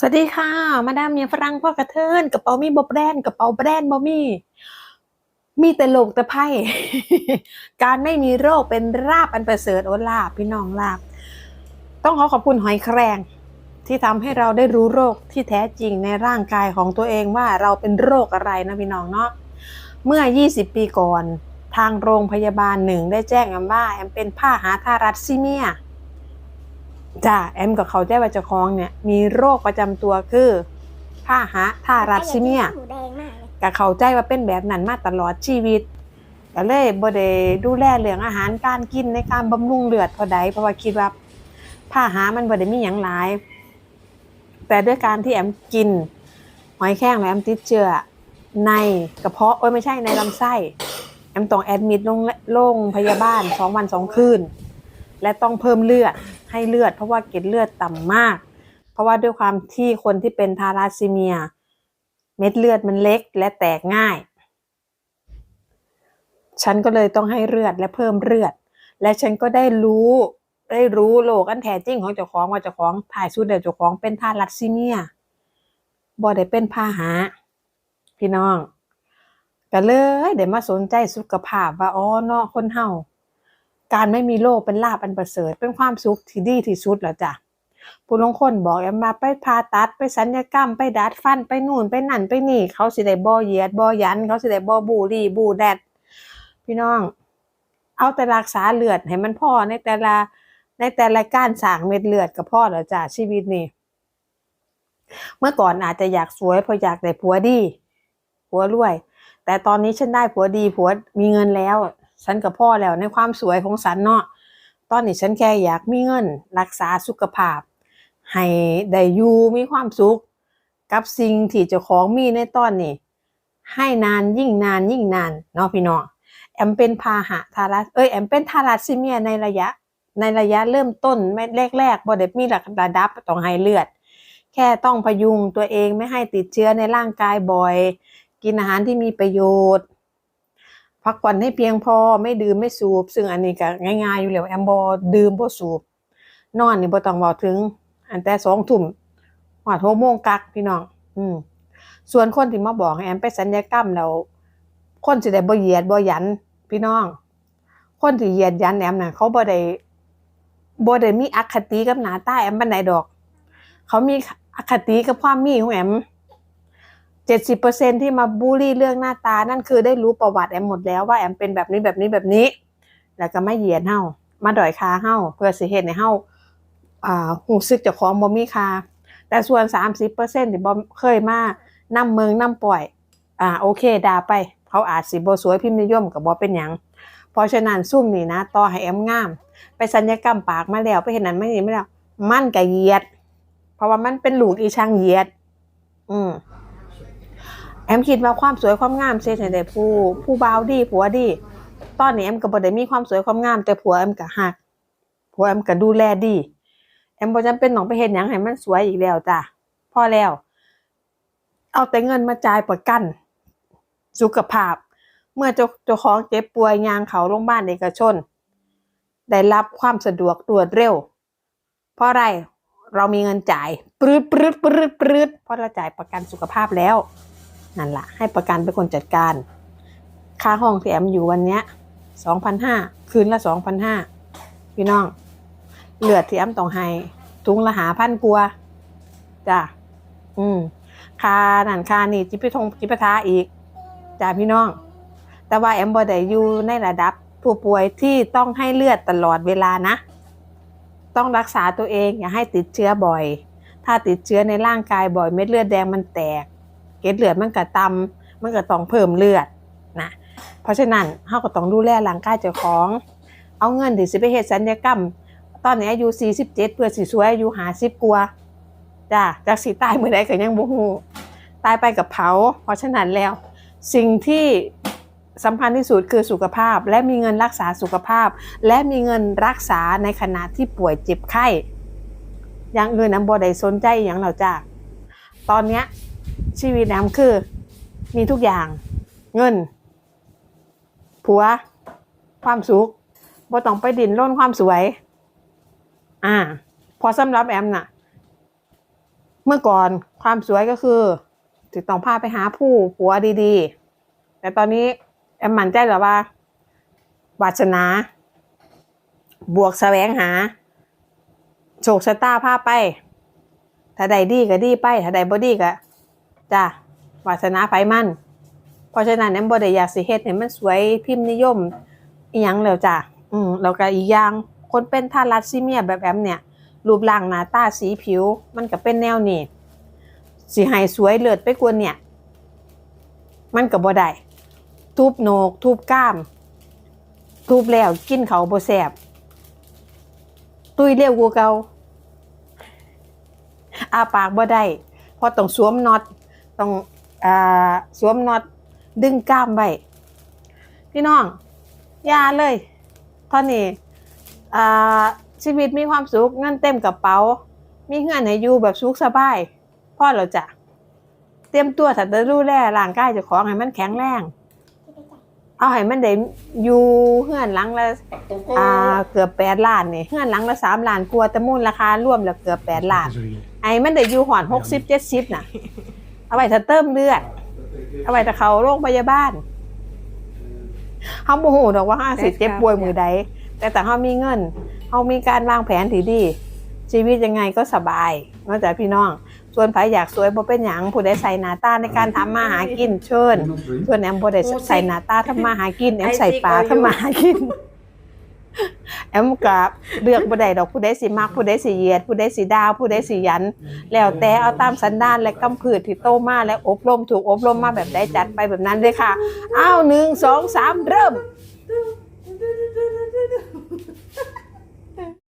สวัสดีค่ะ มาดามเมียฝรั่งพ่อกระเทินกระเป๋ามีบ่แบรนด์กระเป๋าแบรนด์บ่มีมีแต่โลกแต่ไพ่การไม่มีโรคเป็นราบอันประเสริฐโอลาบพี่น้องลาบ ต้องขอขอบคุณหอยแครงที่ทำให้เราได้รู้โรคที่แท้จริงในร่างกายของตัวเองว่าเราเป็นโรคอะไรนะพี่น้องเนาะเมื่อ 20 ปีก่อน ทางโรงพยาบาลหนึ่งได้แจ้งแอมว่าแอมเป็นผ้าหาทารัสซีเมีย จ้าแอมกับเขาแจ้ว่าเจ้าของเนี่ยมีโรคประจำตัวคือผ้าหะทารัสซีเมียหมูแดงมากเลยกับเขาใจว่าเป็นแบบนั้นมาตลอดชีวิตก็เลยบ่ได้ดูแลเรื่องอาหารการกินในการบำรุงเลือดเท่าใดเพราะว่าคิดว่าผ้าหามันบ่ได้มีหยังหลาย แต่ด้วยการที่แอมกินหอยแครงแล้วแอมติดเชื้อในกระเพาะเอ้ยไม่ใช่ในลำไส้แอมต้องแอดมิดลงโรงพยาบาลสองวันสองคืน และต้องเพิ่มเลือด ให้เลือด เพราะว่าเกล็ดเลือดต่ำมาก เพราะว่าด้วยความที่คนที่เป็นทาราซีเมีย เม็ดเลือดมันเล็กและแตกง่าย ฉันก็เลยต้องให้เลือดและเพิ่มเลือด และฉันก็ได้รู้ได้รู้โลกอันแท้จริงของเจ้าของว่าเจ้าของถ่ายสุดเดียวเจ้าของเป็นทารัสซีเมียบ่ได้เป็นพาหะพี่น้องก็เลยเดี๋ยวมาสนใจสุขภาพว่าอ๋อเนาะคนเฮา การไม่มีโรคเป็นลาบอันประเสริฐ เป็นความสุขที่ดีที่สุดแล้วจ้ะผู้ลงคนบอกแอมมาไปผ่าตัดไปสัญญกรรมไปดัดฟันไปนู่นไปนั่นไปนี่ เขาสิได้บ่เหยียดบ่ยัน เขาสิได้บ่บูรีบูแดดพี่น้อง เอาแต่รักษาเลือดให้มันพอในแต่ละในแต่ละการสางเม็ดเลือดก็พอแล้วจ้ะชีวิตนี่เมื่อก่อนอาจจะอยากสวยเพราะอยากได้ผัวดีผัวรวย แต่ตอนนี้ฉันได้ผัวดีผัวมีเงินแล้ว ฉันกับพ่อแล้วในความสวยของฉันเนาะตอนนี้ฉันแค่อยากมีเงิน รักษาสุขภาพ ให้ได้อยู่มีความสุข กับสิ่งที่เจ้าของมีในตอนนี้ ให้นานยิ่งนานยิ่งนานเนาะพี่น้องแอมเป็นพาหะทารัสเอ้ยแอมเป็นทารัสซีเมียในระยะในระยะเริ่มต้นไม่แรกๆบ่ได้มีระดับต้องให้เลือด แค่ต้องพยุงตัวเองไม่ให้ติดเชื้อในร่างกายบ่อย กินอาหารที่มีประโยชน์ พักผ่อนให้เพียงพอไม่ดื่มไม่สูบ ซึ่งอันนี้ก็ง่ายๆอยู่แล้วแอมบอดื่มบ่สูบ นอนนี่บ่ต้องบอกถึง อันแต่สองทุ่มหอดโมงกักพี่น้อง อืม ส่วนคนที่มาบอกแอมไปสัญญกรรมแล้วคนสิได้บ่เหยียดบ่หยัน พี่น้อง คนที่เหยียดหยันแอมน่ะเขาบ่ได้บ่ได้มีอคติกับหน้าตาแอมปานใดดอก เขามีอคติกับความมีของแอม เจ็ดสิบเปอร์เซ็นที่มาบูลลี่เรื่องหน้าตา นั่นคือได้รู้ประวัติแอมหมดแล้วว่าแอมเป็นแบบนี้แบบนี้แบบนี้ แล้วก็ไม่เหยียดเฮามาดอยคาเฮาเพื่อสิเฮ็ดให้เฮาอ่าหูซึกเจ้าของบ่มีคา แต่ส่วนสามสิบเปอร์เซ็นที่บ่เคยมานำเมืองนำปล่อย อ่าโอเคด่าไป เขาอาจสิบสวยพิมพ์นิยมก็บ่เป็นหยังเพราะฉะนั้นซุ่มนี่นะต่อให้แอมงาม ไปสัญญกรรมปากมาแล้วไปเห็นนั้นไม่นี่ไม่แล้ว มันก็เหยียด เพราะว่ามันเป็นหลูกอีช่างเหยียด อืม แอมคิดว่าความสวยความงามเซ็ให้ได้ผู้ผู้บ่าวดีผัวดี ตอนนี้แอมก็บ่ได้มีความสวยความงาม แต่ผัวแอมก็ฮักผัวแอมก็ดูแลดี แอมบ่จำเป็นต้องไปเฮ็ดหยังให้มันสวยอีกแล้วจ้ะพอแล้ว เอาแต่เงินมาจ่ายประกัน สุขภาพ เมื่อเจ้าเจ้าของเจ็บป่วยยางเขาโรงพยาบาลเอกชน ได้รับความสะดวกรวดเร็ว เพราะอะไรเรามีเงินจ่ายปรืดปรืดปรืดปรืดเพราะเราจ่ายประกันสุขภาพแล้ว นั่นละให้ประกันเป็นคนจัดการ ค่าห้องที่แอมอยู่วันเนี้ยสองพันห้าคืนละสองพันห้าพี่น้อง เลือดที่แอมต้องให้ทุงละหาพันกลัวจ้ะอืมค่านั่นค่านี่จิปทงจิปทาอีกจ้ะพี่น้อง แต่ว่าแอมบอดอยู่ในระดับผู้ป่วยที่ต้องให้เลือดตลอดเวลานะ ต้องรักษาตัวเองอย่าให้ติดเชื้อบ่อย ถ้าติดเชื้อในร่างกายบ่อยเม็ดเลือดแดงมันแตก เกล็ดเลือดมันก็ต่ำมันก็ต้องเพิ่มเลือดนะเพราะฉะนั้นเฮาก็ต้องดูแลร่างกายเจ้าของ เอาเงินที่สิไปเฮ็ดศัลยกรรม ตอนนี้อายุ47 เพื่อสิสวยอายุ50กว่าจ้ะจากสิตายมื้อใดก็ยังบ่ฮู้ตายไปกับเผา เพราะฉะนั้นแล้ว สิ่งที่สำคัญที่สุดคือสุขภาพ และมีเงินรักษาสุขภาพ และมีเงินรักษาในขณะที่ป่วยเจ็บไข้อย่างอื่นน้ำบ่ได้สนใจอย่างเราจ้ะตอนเนี้ย ชีวิตแอมคือ มีทุกอย่าง เงิน ผัว ความสุขบ่ต้องไปดินร่นความสวย อ่า พอสำหรับแอมน่ะ เมื่อก่อนความสวยก็คือจะต้องพาไปหาผู้ผัวดีๆ แต่ตอนนี้แอมมั่นใจแล้วว่าวาสนา บวกแสวงหา โชคชะตาพาไป ถ้าใดดีก็ดีไป ถ้าใดบ่ดีก็ จ้ะวาสนาไผมัน เพราะฉะนั้นแอมบ่ไดอยากสิเฮ็ดให้มันสวยพิมพ์นิยมอีหยังแล้วจ้ะอืมแล้วก็อีกอย่างคนเป็นทารัสซีเมียแบบแอมเนี่ย รูปร่างหน้าตาสีผิว มันก็เป็นแนวนี้สิให้สวยเลิศไปกว่าเนี่ย มันก็บ่ได้ทุบโหนกทุบก้าม ทุบแล้วกินเขาบ่แซบตุยเร็วกว่าเกาอาปากบ่ได้เพราะต้องสวมน็อต ต้องอ่าสวมน็อตดึงกล้ามไว้พี่น้องอย่าเลยเท่านี้อ่าชีวิตมีความสุขเงินเต็มกระเป๋า มีเงินให้อยู่แบบสุขสบายพ่อเราจะเตรียมตัวถ้าจะดูแลร่างกายเจ้าของให้มันแข็งแรงเอาให้มันได้อยู่เฮือนหลังละอ่าเกือบแปดล้านนี่เฮือนหลังละสามล้านกว่าแต่มูลราคารวมแล้วเกือบแปดล้านไอ้มันได้อยู่หอนหกสิบเจ็ดสิบน่ะ เอาไว้ถ้าเติมเลือด เอาไว้ถ้าเขาโรงพยาบาลเขาโมโหดอกว่าห้าสิบเจ็บป่วยมือใด แต่แต่เขามีเงินเขามีการวางแผนที่ดี ชีวิตยังไงก็สบายนอกจากพี่น้อง ส่วนใครอยากสวยบ่เป็นหยังผู้ใดใส่หน้าตาในการทำมาหากินเชิญ ส่วนแอมบ่ได้ใส่หน้าตาทำมาหากินแอมใส่ปลาทำมาหากิน แอมก็เลือกบ่ได้ดอกผู้ใดสิมักผู้ใดสิเหยียดผู้ใดสิดาวผู้ใดสิหยัน แล้วแต่เอาตามสันดานและกำพืชที่โตมาและอบรมถูกอบรมมาแบบใดจัดไปแบบนั้นเลยค่ะอ้าวหนึ่งสองสามเริ่ม